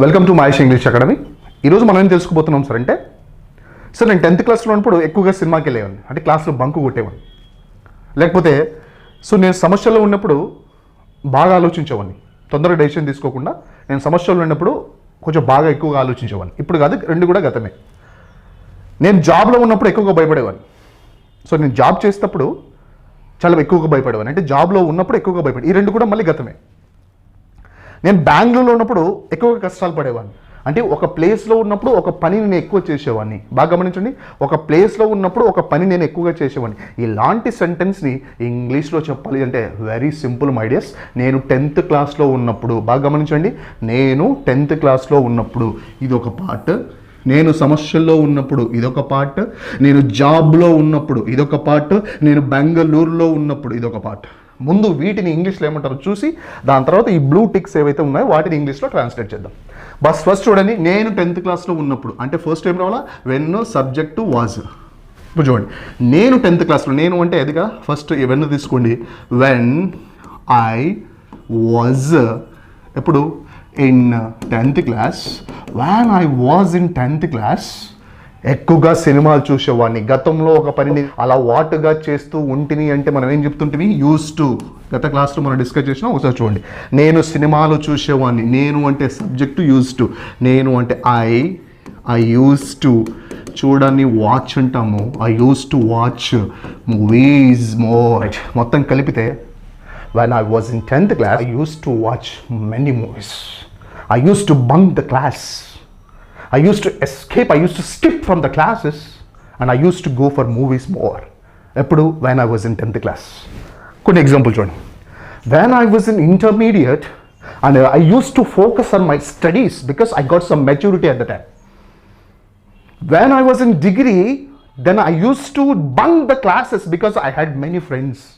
Welcome to Mahesh English academy ఈరోజు మనం ఏం తెలుసుకుపోతున్నాం సార్ అంటే సార్ నేను టెన్త్ క్లాస్లో ఉన్నప్పుడు ఎక్కువగా సినిమాకి వెళ్ళేవాడిని. అంటే క్లాస్లో బంకు కొట్టేవాడిని. లేకపోతే సో నేను సమస్యలో ఉన్నప్పుడు బాగా ఆలోచించేవాడిని. తొందరగా డెసిషన్ తీసుకోకుండా నేను సమస్యలు ఉన్నప్పుడు కొంచెం బాగా ఎక్కువగా ఆలోచించేవాడిని. ఇప్పుడు కాదు రెండు కూడా గతమే. నేను జాబ్లో ఉన్నప్పుడు ఎక్కువగా భయపడేవాడిని. సో నేను జాబ్ చేసేటప్పుడు చాలా ఎక్కువగా భయపడేవాడిని. అంటే జాబ్లో ఉన్నప్పుడు ఎక్కువగా భయపడే ఈ రెండు కూడా మళ్ళీ గతమే. నేను బెంగళూరులో ఉన్నప్పుడు ఎక్కువగా కష్టాలు పడేవాడిని. అంటే ఒక ప్లేస్లో ఉన్నప్పుడు ఒక పని నేను ఎక్కువ చేసేవాడిని. బాగా గమనించండి. ఒక ప్లేస్లో ఉన్నప్పుడు ఒక పని నేను ఎక్కువగా చేసేవాడిని. ఇలాంటి సెంటెన్స్ని ఇంగ్లీష్లో చెప్పాలి అంటే వెరీ సింపుల్ మైడియస్ నేను టెన్త్ క్లాస్లో ఉన్నప్పుడు బాగా గమనించండి. నేను టెన్త్ క్లాస్లో ఉన్నప్పుడు ఇది ఒక పార్ట్. నేను సమస్యల్లో ఉన్నప్పుడు ఇదొక పార్ట్. నేను జాబ్లో ఉన్నప్పుడు ఇదొక పార్ట్. నేను బెంగళూరులో ఉన్నప్పుడు ఇదొక పార్ట్. ముందు వీటిని ఇంగ్లీష్లో ఏమంటారో చూసి దాని తర్వాత ఈ బ్లూ టిక్స్ ఏవైతే ఉన్నాయో వాటిని ఇంగ్లీష్లో ట్రాన్స్లేట్ చేద్దాం. బస్ ఫస్ట్ చూడండి నేను టెన్త్ క్లాస్లో ఉన్నప్పుడు అంటే ఫస్ట్ ఏం రావాలా? వెన్ సబ్జెక్టు వాజ్ ఇప్పుడు చూడండి నేను టెన్త్ క్లాస్లో నేను అంటే అదిగా ఫస్ట్ వెన్ తీసుకోండి? వెన్ ఐ వాజ్ ఎప్పుడు? In tenth class when I was in tenth class ఎక్కువగా సినిమాలు చూసేవాడిని. గతంలో ఒక పనిని అలా వాటుగా చేస్తూ ఉంటిని అంటే మనం ఏం చెప్తుంటివి యూస్ టు గత క్లాస్లో మనం డిస్కస్ చేసినా ఒకసారి చూడండి. నేను సినిమాలు చూసేవాడిని. నేను అంటే సబ్జెక్టు యూస్ టు నేను అంటే ఐ ఐ యూస్ టు చూడని వాచ్ అంటాము I used to watch movies more మొత్తం కలిపితే when I was in 10th class, I used to watch many movies. I used to bunk the class. I used to escape. I used to skip from the classes and I used to go for movies more. ఎప్పుడు when I was in 10th class. కొన్ని example చూడండి when I was in intermediate and I used to focus on my studies because I got some maturity at the time. When I was in degree, then I used to bunk the classes because I had many friends.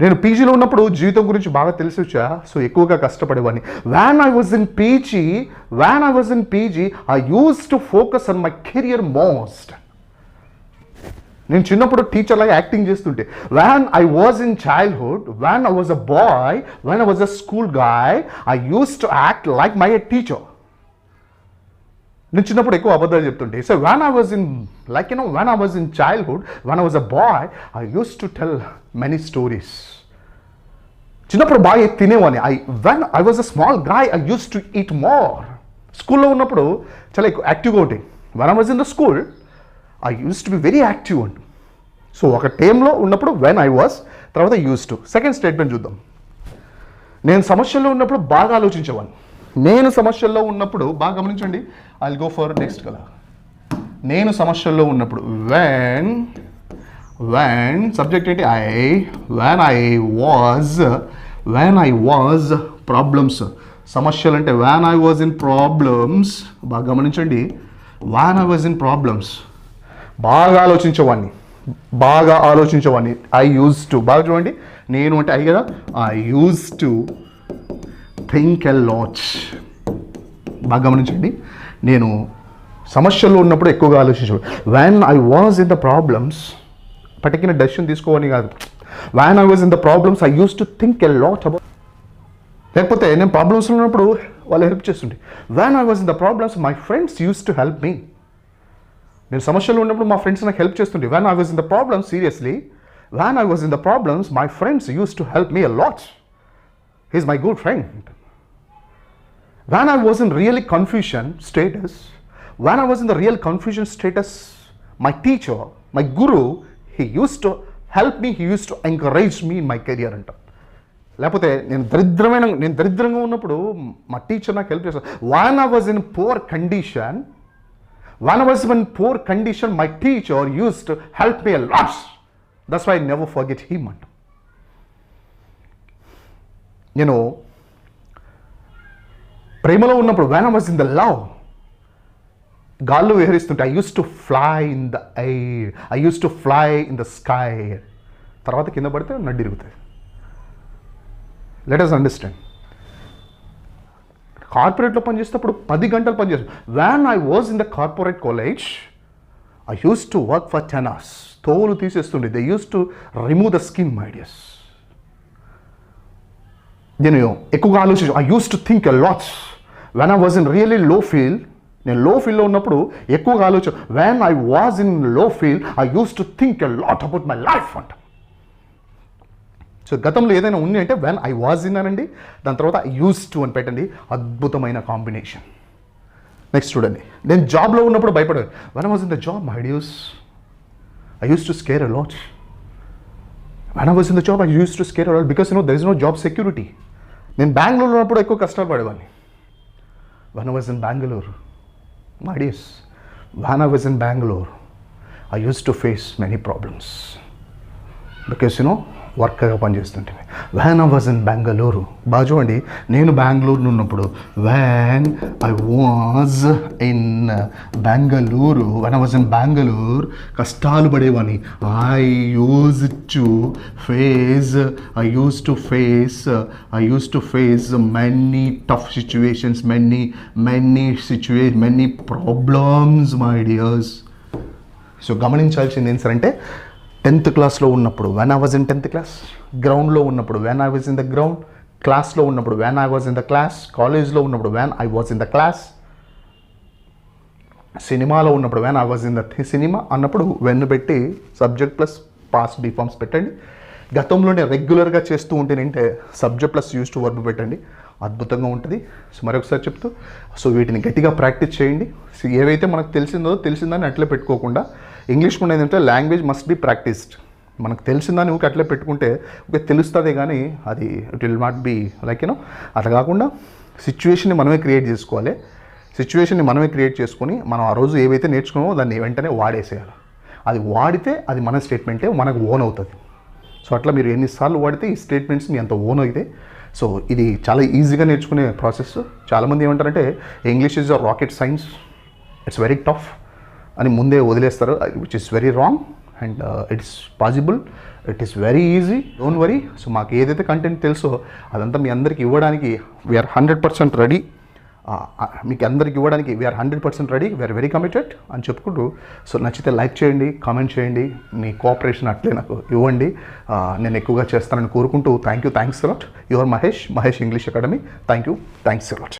నేను పీజీలో ఉన్నప్పుడు జీవితం గురించి బాగా తెలిసి వచ్చా. So ఎక్కువగా కష్టపడేవాడిని. When I was in PG when I was in PG I used to focus on my career most నేను చిన్నప్పుడు టీచర్ లాగా యాక్టింగ్ చేస్తుంటే. When I was in childhood when I was a boy when I was a school guy I used to act like my a teacher నేను చిన్నప్పుడు ఎక్కువ అబద్ధాలు చెప్తుంటే so when I was in like you know when I was in childhood when I was a boy I used to tell many stories చిన్నప్పుడు బాగా తినేవాడిని. I when I was a small guy I used to eat more స్కూల్లో ఉన్నప్పుడు చాలా ఎక్కువ యాక్టివ్గా ఉంటాయి when I was in the school I used to be very active and so ఒక టైంలో ఉన్నప్పుడు వెన్ ఐ వాజ్ తర్వాత యూస్ టు సెకండ్ స్టేట్మెంట్ చూద్దాం. నేను సమస్యల్లో ఉన్నప్పుడు బాగా ఆలోచించేవాడిని. నేను సమస్యల్లో ఉన్నప్పుడు బాగా గమనించండి. I go for next colour నేను సమస్యల్లో ఉన్నప్పుడు వెన్ వెన్ సబ్జెక్ట్ ఏంటి? I when I was when I was problems సమస్యలు అంటే when I was in problems బాగా గమనించండి. When I was in problems బాగా ఆలోచించేవాడిని. బాగా ఆలోచించేవాడిని. ఐ యూజ్ టు బాగా చూడండి. నేను అంటే ఐ కదా? I used to think a lot బాగా గమనించండి. నేను సమస్యల్లో ఉన్నప్పుడు ఎక్కువగా ఆలోచించాడు when I was in the problems particular decision తీసుకోవని కాదు. When I was in the problems I used to think a lot about లేకపోతే నేను ప్రాబ్లమ్స్లో ఉన్నప్పుడు వాళ్ళు హెల్ప్ చేస్తుండే. When I was in the problems my friends used to help me నేను సమస్యలు ఉన్నప్పుడు మా ఫ్రెండ్స్ నాకు హెల్ప్ చేస్తుండే. When I was in the problems seriously when I was in the problems my friends used to help me a lot he's my good friend when I was in really confusion status, when I was in the real confusion status, my teacher, my guru, he used to help me he used to encourage me in my career అంట లేకపోతే నేను దరిద్రమైన నేను దరిద్రంగా ఉన్నప్పుడు మా teacher నాకు help చేస్తాను when I was in poor condition when I was in poor condition my teacher used to help me lots that's why never forget him అంట నేను ప్రేమలో ఉన్నప్పుడు when was in the love గాల్లో విహరిస్తుంటే I used to fly in the air I used to fly in the sky తర్వాత కింద పడితే నడ్డి ఇరుగుతుంది let us understand కార్పొరేట్లో పనిచేసేటప్పుడు పది గంటలు పనిచేస్తాం. When I was in the corporate college I used to work for ten hours తోలు తీసేస్తుండే. They used to remove the skin my dears నేను ఎక్కువగా ఆలోచించు I used to think a lots when I was in really low feel నేను low ఫీల్లో ఉన్నప్పుడు ఎక్కువగా ఆలోచన when I was in low feel I used to think a lot about my life అంట. So గతంలో ఏదైనా ఉంది అంటే వెన్ ఐ వాజ్ ఇన్ అనండి దాని తర్వాత ఐ యూస్ టు అని పెట్టండి. అద్భుతమైన కాంబినేషన్. నెక్స్ట్ చూడండి. నేను జాబ్లో ఉన్నప్పుడు భయపడాను when was in the job my dears I used to scare a lot when was in the job I used to scare a lot because no there is no job security నేను బెంగళూరులో ఉన్నప్పుడు ఎక్కువ కష్టాలు పడేవాడిని. when I was in Bangalore. My when I was in Bangalore, I used to face many problems because you know వర్క్గా పనిచేస్తుంటే when I was in Bengaluru బాగా చూడండి నేను బెంగళూరు ఉన్నప్పుడు when I was in Bengaluru when I was in Bengaluru కష్టాలు పడేవాని I use to face I used to face I used to face many tough situations many many సిచ్యువే many problems my dears so గమనించాల్సింది ఏంటంటే sir అంటే tenth క్లాస్లో ఉన్నప్పుడు when I was in tenth class గ్రౌండ్లో ఉన్నప్పుడు when I was in the ground క్లాస్లో ఉన్నప్పుడు when I was in the class కాలేజ్లో ఉన్నప్పుడు when I was in the class సినిమాలో ఉన్నప్పుడు when I was in the cinema అన్నప్పుడు వెన్ పెట్టి సబ్జెక్ట్ ప్లస్ పాస్ డిఫామ్స్ పెట్టండి. గతంలోనే రెగ్యులర్గా చేస్తూ ఉంటేనంటే subject plus used to verb పెట్టండి. అద్భుతంగా ఉంటుంది. సో మరొకసారి చెప్తూ సో వీటిని గట్టిగా ప్రాక్టీస్ చేయండి. ఏవైతే మనకు తెలిసిందో తెలిసిందని అట్లే పెట్టుకోకుండా ఇంగ్లీష్ కూడా ఏంటంటే లాంగ్వేజ్ మస్ట్ బి ప్రాక్టీస్డ్ మనకు తెలిసిందని ఊరికి అట్లే పెట్టుకుంటే ఓకే తెలుస్తుంది కానీ అది it will not be like you know అట్లా కాకుండా సిచ్యువేషన్ని మనమే క్రియేట్ చేసుకోవాలి. సిచ్యువేషన్ని మనమే క్రియేట్ చేసుకొని మనం ఆ రోజు ఏవైతే నేర్చుకున్నామో దాన్ని వెంటనే వాడేసేయాలి. అది వాడితే అది మన స్టేట్మెంటే మనకు ఓన్ అవుతుంది. సో అట్లా మీరు ఎన్నిసార్లు వాడితే ఈ స్టేట్మెంట్స్ మీ అంత ఓన్ అవుతాయి. సో ఇది చాలా ఈజీగా నేర్చుకునే ప్రాసెస్ చాలామంది ఏమంటారంటే English is a rocket science it's very tough అని ముందే వదిలేస్తారు. Which is very wrong and it's possible it is very easy don't worry so మాకు ఏదైతే కంటెంట్ తెలుసో అదంతా మీ అందరికీ ఇవ్వడానికి వీఆర్ హండ్రెడ్ పర్సెంట్ రెడీ మీకు అందరికి ఇవ్వడానికి we are hundred percent ready we are very committed అని చెప్పుకుంటూ సో నచ్చితే లైక్ చేయండి కామెంట్ చేయండి మీ కోఆపరేషన్ అట్లే నాకు ఇవ్వండి. Uh, నేను ఎక్కువగా చేస్తానని కోరుకుంటూ thank you thanks a lot your Mahesh Mahesh English academy thank you thanks a lot